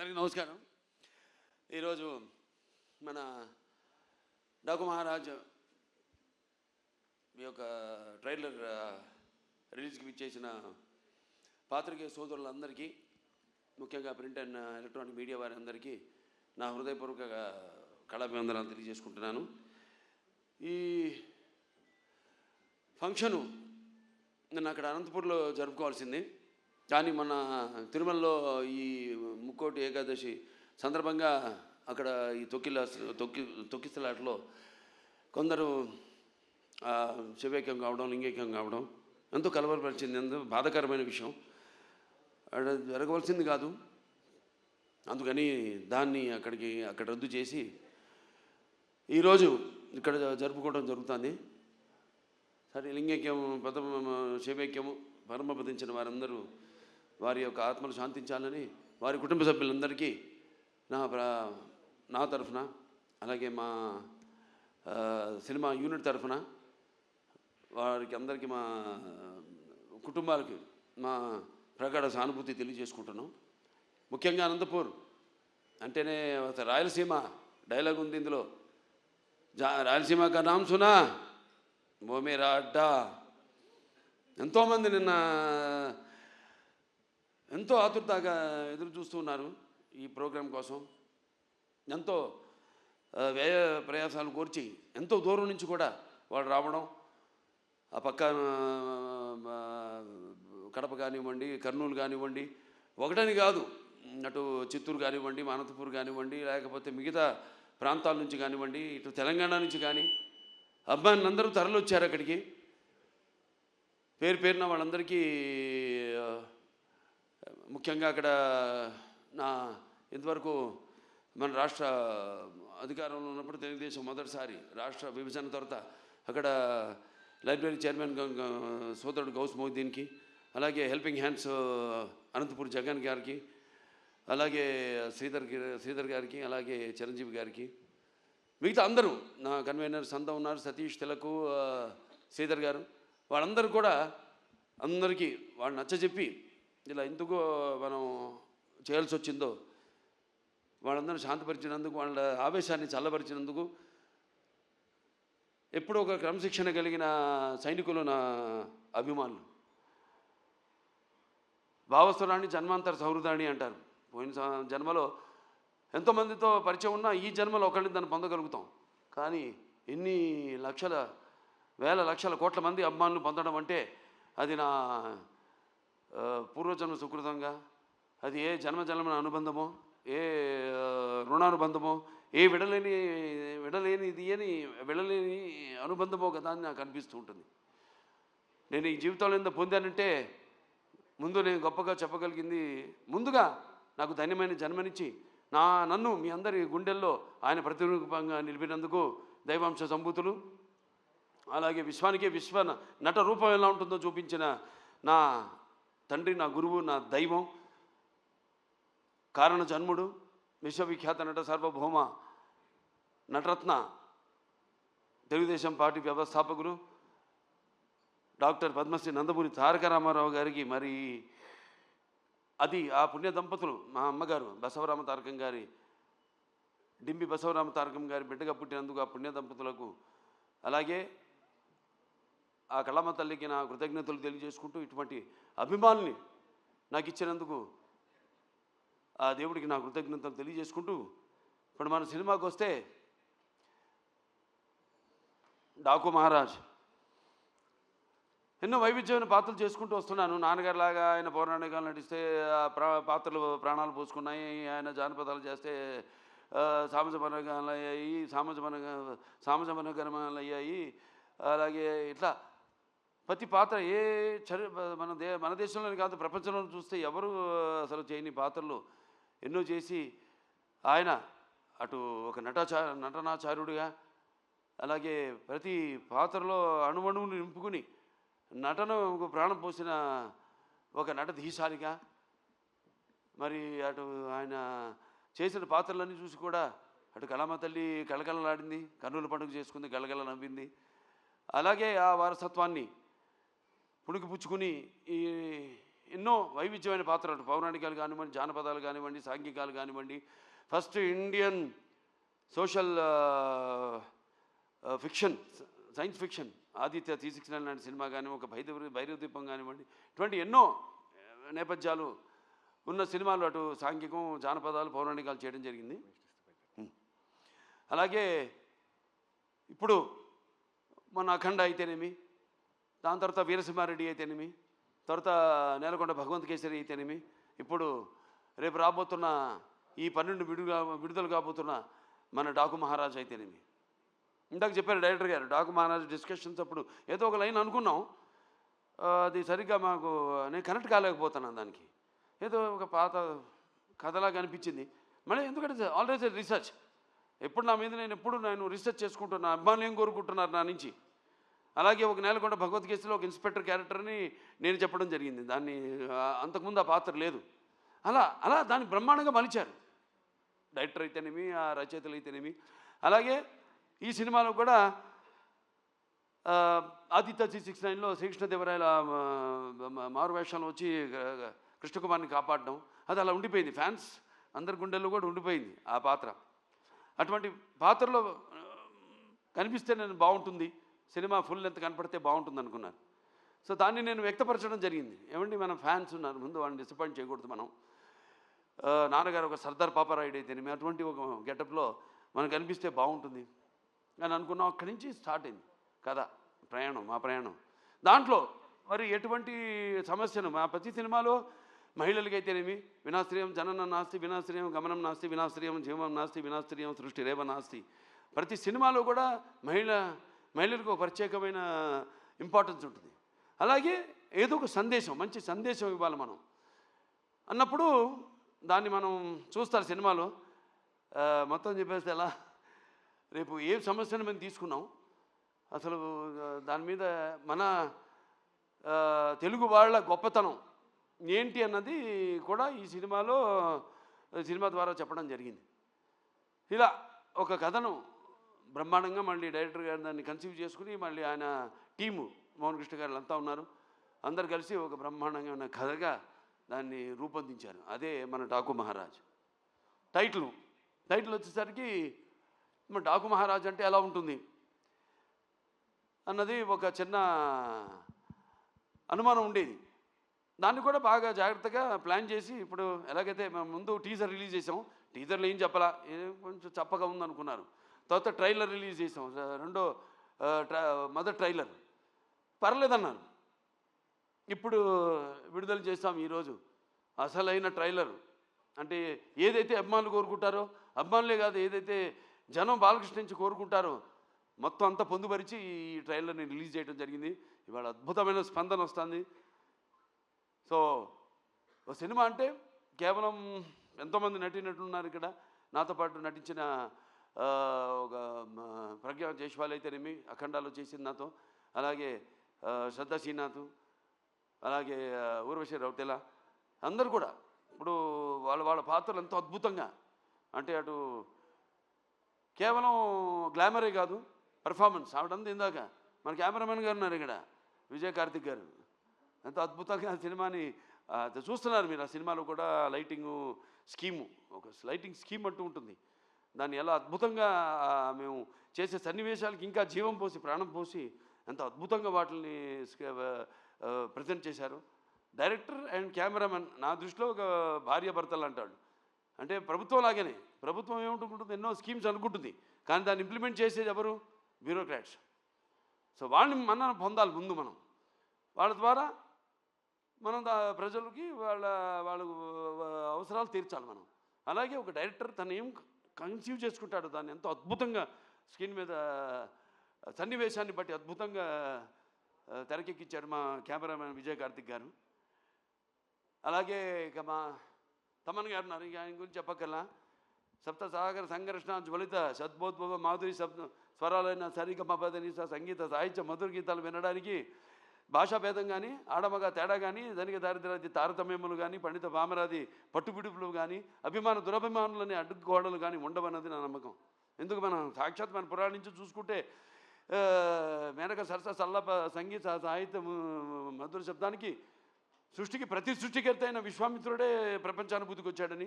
అందరికీ నమస్కారం. ఈరోజు మన డాకు మహారాజ్ మీ యొక్క ట్రైలర్ రిలీజ్కి ఇచ్చేసిన పాత్రికేయ సోదరులందరికీ ముఖ్యంగా ప్రింట్ అండ్ ఎలక్ట్రానిక్ మీడియా వారందరికీ నా హృదయపూర్వక కళాభివందనాలు తెలియజేసుకుంటున్నాను. ఈ ఫంక్షను నేను అక్కడ అనంతపూర్లో జరుపుకోవాల్సింది. కానీ మన తిరుమలలో ఈ ముక్కోటి ఏకాదశి సందర్భంగా అక్కడ ఈ తొక్కిల తొక్కి తొక్కిసలాటలో కొందరు ఆ, శివైక్యం కావడం లింగైక్యం కావడం ఎంతో కలవరపరిచింది. ఎంతో బాధాకరమైన విషయం. అక్కడ జరగవలసింది కాదు. అందుకని దాన్ని అక్కడికి అక్కడ రద్దు చేసి ఈరోజు ఇక్కడ జరుపుకోవడం జరుగుతుంది. సరే లింగైక్యం ప్రథమ శివైక్యము పరమపదించిన వారందరూ వారి యొక్క ఆత్మలు శాంతించాలని వారి కుటుంబ సభ్యులందరికీ నా నా తరఫున అలాగే మా సినిమా యూనిట్ తరఫున వారికి అందరికీ మా కుటుంబాలకి మా ప్రగాఢ సానుభూతి తెలియజేసుకుంటున్నాం. ముఖ్యంగా అనంతపూర్ అంటేనే రాయలసీమ డైలాగ్ ఉంది ఇందులో. జా రాయలసీమ కా నామ్ సునా? ఓ మేరా అడ్డా? ఎంతోమంది నిన్న ఎంతో ఆతురతగా ఎదురు చూస్తూ ఉన్నారు ఈ ప్రోగ్రాం కోసం. ఎంతో వ్యయ ప్రయాసాలు కోర్చి ఎంతో దూరం నుంచి కూడా వాళ్ళు రావడం. ఆ పక్క కడప కానివ్వండి కర్నూలు కానివ్వండి ఒకటని కాదు అటు చిత్తూరు కానివ్వండి మానతపూర్ కానివ్వండి లేకపోతే మిగతా ప్రాంతాల నుంచి కానివ్వండి ఇటు తెలంగాణ నుంచి కానీ. అబ్బాయిని అందరూ తరలి వచ్చారు అక్కడికి. పేరు పేరున వాళ్ళందరికీ ముఖ్యంగా అక్కడ నా ఇంతవరకు మన రాష్ట్ర అధికారంలో ఉన్నప్పుడు తెలుగుదేశం మొదటిసారి రాష్ట్ర విభజన తర్వాత అక్కడ లైబ్రరీ చైర్మన్ సోదరుడు గౌస్ మొహద్దీన్కి అలాగే హెల్పింగ్ హ్యాండ్స్ అనంతపూర్ జగన్ గారికి అలాగే శ్రీధర్ శ్రీధర్ గారికి అలాగే చిరంజీవి గారికి మిగతా అందరూ నా కన్వీనర్స్ అంతా ఉన్నారు సతీష్ తిలకు శ్రీధర్ గారు వాళ్ళందరూ కూడా అందరికీ వాళ్ళు నచ్చజెప్పి ఇలా ఎందుకు మనం చేయాల్సి వచ్చిందో వాళ్ళందరూ శాంతపరిచినందుకు వాళ్ళ ఆవేశాన్ని చల్లబరిచినందుకు ఎప్పుడూ ఒక క్రమశిక్షణ కలిగిన సైనికులు నా అభిమానులు. భావస్థురాన్ని జన్మాంతర సౌహృదాన్ని అంటారు. పోయిన జన్మలో ఎంతోమందితో పరిచయం ఉన్నా ఈ జన్మలో ఒకరిని దాన్ని పొందగలుగుతాం. కానీ ఎన్ని లక్షల వేల లక్షల కోట్ల మంది అభిమానులు పొందడం అంటే అది నా పూర్వజన్మ సుకృతంగా? అది ఏ జన్మ జన్మన అనుబంధమో? ఏ రుణానుబంధమో? ఏ విడలేని విడలేనిది అని విడలేని అనుబంధమో కదా అని నాకు అనిపిస్తూ ఉంటుంది. నేను ఈ జీవితంలో ఎంత పొందానంటే ముందు నేను గొప్పగా చెప్పగలిగింది ముందుగా నాకు ధన్యమైన జన్మనిచ్చి నా నన్ను మీ అందరి గుండెల్లో ఆయన ప్రతిరూపంగా నిలిపినందుకు దైవాంశ సంభూతులు అలాగే విశ్వానికే విశ్వ నట రూపం ఎలా ఉంటుందో చూపించిన నా తండ్రి నా గురువు నా దైవం కారణ జన్ముడు విశ్వవిఖ్యాత నట సార్వభౌమ నటరత్న తెలుగుదేశం పార్టీ వ్యవస్థాపకులు డాక్టర్ పద్మశ్రీ నందమూరి తారక రామారావు గారికి మరి అది ఆ పుణ్య దంపతులు మా అమ్మగారు బసవరామ తారకం గారి డింబి బసవరామ తారకం గారి బిడ్డగా పుట్టినందుకు ఆ పుణ్య దంపతులకు అలాగే ఆ కళ్ళమ్మ తల్లికి నా కృతజ్ఞతలు తెలియజేసుకుంటూ ఇటువంటి అభిమానుల్ని నాకు ఇచ్చినందుకు ఆ దేవుడికి నా కృతజ్ఞతలు తెలియజేసుకుంటూ ఇప్పుడు మన సినిమాకి వస్తే డాకు మహారాజ్. ఎన్నో వైవిధ్యమైన పాత్రలు చేసుకుంటూ వస్తున్నాను. నాన్నగారిలాగా ఆయన పౌరాణికాలు నటిస్తే ఆ పాత్రలు ప్రాణాలు పోసుకున్నాయి ఆయన జానపదాలు చేస్తే ఆ, అయ్యాయి సామాజ మన అయ్యాయి అలాగే ఇట్లా ప్రతి పాత్ర ఏ చరి మన దే మన దేశంలోనే కాదు ప్రపంచంలో చూస్తే ఎవరు అసలు చేయని పాత్రలు ఎన్నో చేసి ఆయన అటు ఒక నటాచార నటనాచార్యుడిగా అలాగే ప్రతి పాత్రలో అణువణువును నింపుకుని నటనకు ప్రాణం పోసిన ఒక నట ధీశాలిగా మరి అటు ఆయన చేసిన పాత్రలన్నీ చూసి కూడా అటు కళామ తల్లి కళకళలాడింది కన్నుల పండుగ చేసుకుంది గలగల నవ్వింది. అలాగే ఆ వారసత్వాన్ని పుణికి పుచ్చుకుని ఈ ఎన్నో వైవిధ్యమైన పాత్రలు పౌరాణికాలు కానివ్వండి జానపదాలు కానివ్వండి సాంఘికాలు కానివ్వండి. First Indian social fiction science fiction Aditya three six nine లాంటి సినిమా కానీ ఒక భైరవ భైరవ కానివ్వండి ఇటువంటి ఎన్నో నేపథ్యాలు ఉన్న సినిమాలు అటు సాంఘికం జానపదాలు పౌరాణికాలు చేయడం జరిగింది. అలాగే ఇప్పుడు మన అఖండ అయితేనేమి? దాని తర్వాత వీరసింహారెడ్డి అయితేనేమి తర్వాత నేలకొండ భగవంత్ కేసరి అయితేనేమి ఇప్పుడు రేపు రాబోతున్న ఈ పన్నెండు విడుగా విడుదల కాబోతున్న మన డాకు మహారాజ్ అయితేనేమి. ఇందాక చెప్పారు డైరెక్టర్ గారు డాకు మహారాజ్ డిస్కషన్స్ అప్పుడు ఏదో ఒక లైన్ అనుకున్నాం. అది సరిగ్గా మాకు నేను కనెక్ట్ కాలేకపోతున్నాను దానికి. ఏదో ఒక పాత కథలాగా అనిపించింది. మళ్ళీ ఎందుకంటే ఆల్రెడీ రీసెర్చ్ ఎప్పుడు నా మీద నేను ఎప్పుడు నేను రీసెర్చ్ చేసుకుంటున్నా అభిమానులు ఏం కోరుకుంటున్నారు నా నుంచి? అలాగే ఒక నేలకొండ భగవద్గీతలో ఒక ఇన్స్పెక్టర్ క్యారెక్టర్ని నేను చెప్పడం జరిగింది. దాన్ని అంతకుముందు ఆ పాత్ర లేదు. అలా అలా దాన్ని బ్రహ్మాండంగా మలిచారు. డైరెక్టర్ అయితేనేమి ఆ రచయితలు అయితేనేమి. అలాగే ఈ సినిమాలో కూడా ఆదిత్య త్రీ సిక్స్ నైన్లో శ్రీకృష్ణదేవరాయల ఆ, మా- మారు వేషాలు వచ్చి కృష్ణకుమార్ని కాపాడడం. అది అలా ఉండిపోయింది. ఫ్యాన్స్ అందరి గుండెల్లో కూడా ఉండిపోయింది ఆ పాత్ర. అటువంటి పాత్రలో కనిపిస్తే నేను బాగుంటుంది. సినిమా ఫుల్ లెంత్ కనపడితే బాగుంటుంది అనుకున్నారు సో దాన్ని నేను వ్యక్తపరచడం జరిగింది. ఏమండి మన ఫ్యాన్స్ ఉన్నారు ముందు వాళ్ళని డిసప్పాయింట్ చేయకూడదు మనం. నాన్నగారు ఒక సర్దార్ పాపారాయుడు అయితేనేమి అటువంటి ఒక గెటప్లో మనకు అనిపిస్తే బాగుంటుంది అని అనుకున్నాం. అక్కడి నుంచి స్టార్ట్ అయింది కథ ప్రయాణం మా ప్రయాణం. దాంట్లో మరి ఎటువంటి సమస్యను మా ప్రతి సినిమాలో మహిళలకైతేనేమి వినాశ్రయం జననం నాస్తి వినాశ్రయం గమనం నాస్తి వినాశ్రయం జీవం నాస్తి వినాశ్రయం సృష్టి రేవ నాస్తి. ప్రతి సినిమాలో కూడా మహిళ మహిళలకు ఒక ప్రత్యేకమైన ఇంపార్టెన్స్ ఉంటుంది. అలాగే ఏదో ఒక సందేశం మంచి సందేశం ఇవ్వాలి మనం. అన్నప్పుడు దాన్ని మనం చూస్తారు సినిమాలో. మొత్తం చెప్పేస్తే ఎలా? రేపు ఏ సమస్యను మేము తీసుకున్నాం? అసలు దాని మీద మన తెలుగు వాళ్ళ గొప్పతనం ఏంటి అన్నది కూడా ఈ సినిమాలో సినిమా ద్వారా చెప్పడం జరిగింది. ఇలా ఒక కథను బ్రహ్మాండంగా మళ్ళీ డైరెక్టర్ గారు దాన్ని కన్సీవ్ చేసుకుని మళ్ళీ ఆయన టీము మోహన్ కృష్ణ గారు అంతా ఉన్నారు. అందరు కలిసి ఒక బ్రహ్మాండంగా ఉన్న కథగా దాన్ని రూపొందించారు. అదే మన డాకు మహారాజ్. టైటిల్ టైటిల్ వచ్చేసరికి మన డాకు మహారాజ్ అంటే ఎలా ఉంటుంది? అన్నది ఒక చిన్న అనుమానం ఉండేది. దాన్ని కూడా బాగా జాగ్రత్తగా ప్లాన్ చేసి ఇప్పుడు ఎలాగైతే మేము ముందు టీజర్ రిలీజ్ చేసాము. టీజర్లో ఏం చెప్పాలా? కొంచెం చప్పగా ఉందనుకున్నారు. తర్వాత ట్రైలర్ రిలీజ్ చేసాం రెండో మొదటి ట్రైలర్. పర్లేదన్నారు ఇప్పుడు విడుదల చేస్తాం ఈరోజు. అసలైన ట్రైలర్. అంటే ఏదైతే అభిమానులు కోరుకుంటారో అభిమానులే కాదు ఏదైతే జనం బాలకృష్ణ నుంచి కోరుకుంటారో మొత్తం అంతా పొందుపరిచి ఈ ట్రైలర్ని రిలీజ్ చేయడం జరిగింది. ఇవాళ అద్భుతమైన స్పందన వస్తుంది. సో ఓ సినిమా అంటే కేవలం ఎంతోమంది నటీనటులు ఇక్కడ. నాతో పాటు నటించిన ఒక ప్రజ్ఞా ప్రజ్ఞ జైష్వాల్ అయితేనేమి అఖండాలో చేసింది నాతో. అలాగే శ్రద్ధ శ్రీనాథ్ అలాగే ఊర్వశి రౌటెల అందరూ కూడా. ఇప్పుడు వాళ్ళ వాళ్ళ పాత్రలు ఎంతో అద్భుతంగా. అంటే అటు కేవలం గ్లామరే కాదు పర్ఫార్మెన్స్. ఆవిడంది ఇందాక మన కెమెరామెన్ గారు ఉన్నారు ఇక్కడ విజయ్ కార్తిక్ గారు. ఎంతో అద్భుతంగా ఆ సినిమాని చూస్తున్నారు మీరు. ఆ సినిమాలో కూడా లైటింగ్ స్కీము ఒక లైటింగ్ స్కీమ్ అంటూ ఉంటుంది. దాన్ని ఎలా అద్భుతంగా మేము చేసే సన్నివేశాలకి ఇంకా జీవం పోసి ప్రాణం పోసి ఎంత అద్భుతంగా వాటిని ప్రజెంట్ చేశారు. డైరెక్టర్ అండ్ కెమెరామెన్ నా దృష్టిలో ఒక భార్య భర్తలు అంటాడు. అంటే ప్రభుత్వం లాగానే. ప్రభుత్వం ఏముంటుంది ఎన్నో స్కీమ్స్ అనుకుంటుంది. కానీ దాన్ని ఇంప్లిమెంట్ చేసేది ఎవరు? బ్యూరోక్రాట్స్ సో వాళ్ళని మన పొందాలి ముందు మనం. వాళ్ళ ద్వారా మనం ప్రజలకి వాళ్ళ వాళ్ళ అవసరాలు తీర్చాలి మనం. అలాగే ఒక డైరెక్టర్ తన ఏం కన్సీవ్ చేసుకుంటాడు. దాన్ని ఎంతో అద్భుతంగా స్క్రీన్ మీద సన్నివేశాన్ని బట్టి అద్భుతంగా తెరకెక్కించాడు మా కెమెరామెన్ విజయ్ కార్తిక్ గారు. అలాగే ఇక మా తమన్ గారు ఉన్నారు. ఇక ఆయన గురించి చెప్పక్కర్లా. సప్త సాగర సంఘర్షణ జ్వలిత సద్బోద్భవ మాధురి శబ్ద స్వరాలైన సరిగమ పదని సంగీత సాహిత్య మధుర గీతాలు వినడానికి భాషాభేదం కానీ ఆడమగ తేడా కానీ ధనిక దారిద్రాది తారతమ్యములు కానీ పండిత వామరాది పట్టుబిడుపులు కానీ అభిమాన దురభిమానులని అడ్డుగోడలు కానీ ఉండవన్నది నా నమ్మకం. ఎందుకు మనం సాక్షాత్ మన పురాణ నుంచి చూసుకుంటే మేనక సరస సల్లప సంగీత సాహిత్య మధుర శబ్దానికి సృష్టికి ప్రతి సృష్టికర్త అయిన విశ్వామిత్రుడే ప్రపంచానుభూతికి వచ్చాడని